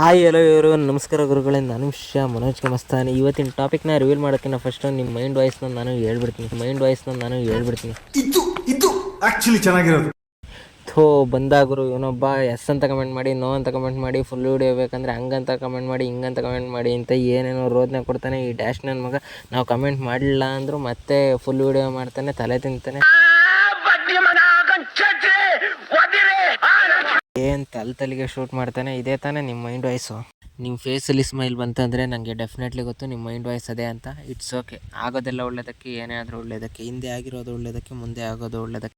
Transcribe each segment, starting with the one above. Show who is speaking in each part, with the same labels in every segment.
Speaker 1: Hi ಎಲ್ಲೋ ಇವರು ನಮಸ್ಕಾರ ಗುರುಗಳೇ. ನಾನು ಮನೋಜ್ ಕಮಸ್ತಾನಿ. ಇವತ್ತಿನ ಟಾಪಿಕ್ನ ರಿವೀಲ್ ಮಾಡೋಕ್ಕಿಂತ ಫಸ್ಟ್ ನಿಮ್ಮ ಮೈಂಡ್ ವಾಯ್ಸ್ನ ನಾನು ಹೇಳ್ಬಿಡ್ತೀನಿ. ಮೈಂಡ್ ವಾಯ್ಸ್ನ ನಾನು ಹೇಳ್ಬಿಡ್ತೀನಿ.
Speaker 2: ಇದು ಇದು ಆ್ಯಕ್ಚುಲಿ ಚೆನ್ನಾಗಿರೋದು.
Speaker 1: ಥೋ ಬಂದಾಗರು ಇವನೊಬ್ಬ ಎಸ್ ಅಂತ ಕಮೆಂಟ್ ಮಾಡಿ ನೋ ಅಂತ ಕಮೆಂಟ್ ಮಾಡಿ ಫುಲ್ ವಿಡಿಯೋ ಬೇಕಂದ್ರೆ ಹಂಗಂತ ಕಮೆಂಟ್ ಮಾಡಿ ಹಿಂಗಂತ ಕಮೆಂಟ್ ಮಾಡಿ ಅಂತ ಏನೇನೋ ರೋದನೆ ಕೊಡ್ತಾನೆ ಈ ಡ್ಯಾಶ್ ನನ್ನ ಮಗ. ನಾವು ಕಮೆಂಟ್ ಮಾಡಲಿಲ್ಲ ಅಂದರೂ ಮತ್ತೆ ಫುಲ್ ವಿಡಿಯೋ ಮಾಡ್ತಾನೆ ತಲೆ ತಿಂತಾನೆ. ಏನು ತಲೆ ತಲೆಗೆ ಶೂಟ್ ಮಾಡ್ತಾನೆ ಇದೇ ತಾನೇ ನಿಮ್ಮ ಮೈಂಡ್ ವಾಯ್ಸು ನಿಮ್ಮ ಫೇಸಲ್ಲಿ ಸ್ಮೈಲ್ ಬಂತಂದರೆ ನನಗೆ ಡೆಫಿನೆಟ್ಲಿ ಗೊತ್ತು ನಿಮ್ಮ ಮೈಂಡ್ ವಾಯ್ಸ್ ಅದೇ ಅಂತ. ಇಟ್ಸ್ ಓಕೆ ಆಗೋದೆಲ್ಲ ಒಳ್ಳೇದಕ್ಕೆ ಏನೇ ಆದರೂ ಒಳ್ಳೇದಕ್ಕೆ. ಹಿಂದೆ ಆಗಿರೋದು ಒಳ್ಳೇದಕ್ಕೆ ಮುಂದೆ ಆಗೋದು ಒಳ್ಳೇದಕ್ಕೆ.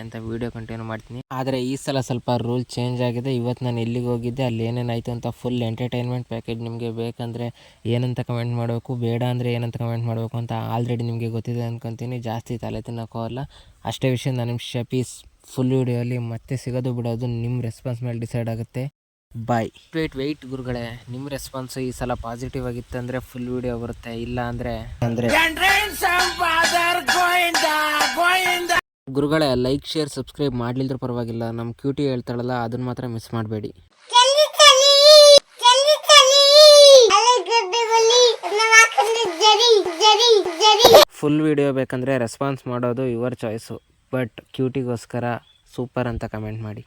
Speaker 1: ಅಂತ ವಿಡಿಯೋ ಕಂಟಿನ್ಯೂ ಮಾಡ್ತೀನಿ. ಆದರೆ ಈ ಸಲ ಸ್ವಲ್ಪ ರೂಲ್ ಚೇಂಜ್ ಆಗಿದೆ. ಇವತ್ತು ನಾನು ಎಲ್ಲಿಗೆ ಹೋಗಿದ್ದೆ ಅಲ್ಲಿ ಏನೇನಾಯಿತು ಅಂತ ಫುಲ್ ಎಂಟರ್ಟೈನ್ಮೆಂಟ್ ಪ್ಯಾಕೇಜ್ ನಿಮಗೆ ಬೇಕಂದರೆ ಏನಂತ ಕಮೆಂಟ್ ಮಾಡಬೇಕು ಬೇಡ ಅಂದರೆ ಏನಂತ ಕಮೆಂಟ್ ಮಾಡಬೇಕು ಅಂತ ಆಲ್ರೆಡಿ ನಿಮಗೆ ಗೊತ್ತಿದೆ ಅಂದ್ಕೊತೀನಿ ಜಾಸ್ತಿ ತಲೆ ತಿನ್ನೋಕ್ಕೋಲ್ಲ ಅಷ್ಟೇ ವಿಷಯ ನಾನು ನಿಮ್ಮ ಪೀಸ್ ಫುಲ್ ವಿಡಿಯೋಲಿ ಮತ್ತೆ ಸಿಗೋದು ಬಿಡೋದು ನಿಮ್ಮ ರೆಸ್ಪಾನ್ಸ್ ಮೇಲೆ ಡಿಸೈಡ್ ಆಗುತ್ತೆ. ಬಾಯ್ ವೇಟ್ ವೆಯ್ಟ್ ಗುರುಗಳೇ ನಿಮ್ಮ ರೆಸ್ಪಾನ್ಸ್ ಈ ಸಲ ಪಾಸಿಟಿವ್ ಆಗಿತ್ತಂದ್ರೆ ಫುಲ್ ವಿಡಿಯೋ ಬರುತ್ತೆ ಇಲ್ಲ ಅಂದರೆ ಅಂದರೆ ಗುರುಗಳೇ ಲೈಕ್ ಶೇರ್ ಸಬ್ಸ್ಕ್ರೈಬ್ ಮಾಡ್ಲಿಲ್ದ್ರೂ ಪರವಾಗಿಲ್ಲ ನಮ್ಮ ಕ್ಯೂಟಿ ಹೇಳ್ತಾಳಲ್ಲ ಅದನ್ನ ಮಾತ್ರ ಮಿಸ್ ಮಾಡಬೇಡಿ. ಫುಲ್ ವಿಡಿಯೋ ಬೇಕಂದ್ರೆ ರೆಸ್ಪಾನ್ಸ್ ಮಾಡೋದು ಯುವರ್ ಚಾಯ್ಸು ಬಟ್ ಕ್ಯೂಟಿಗೋಸ್ಕರ ಸೂಪರ್ ಅಂತ ಕಮೆಂಟ್ ಮಾಡಿ.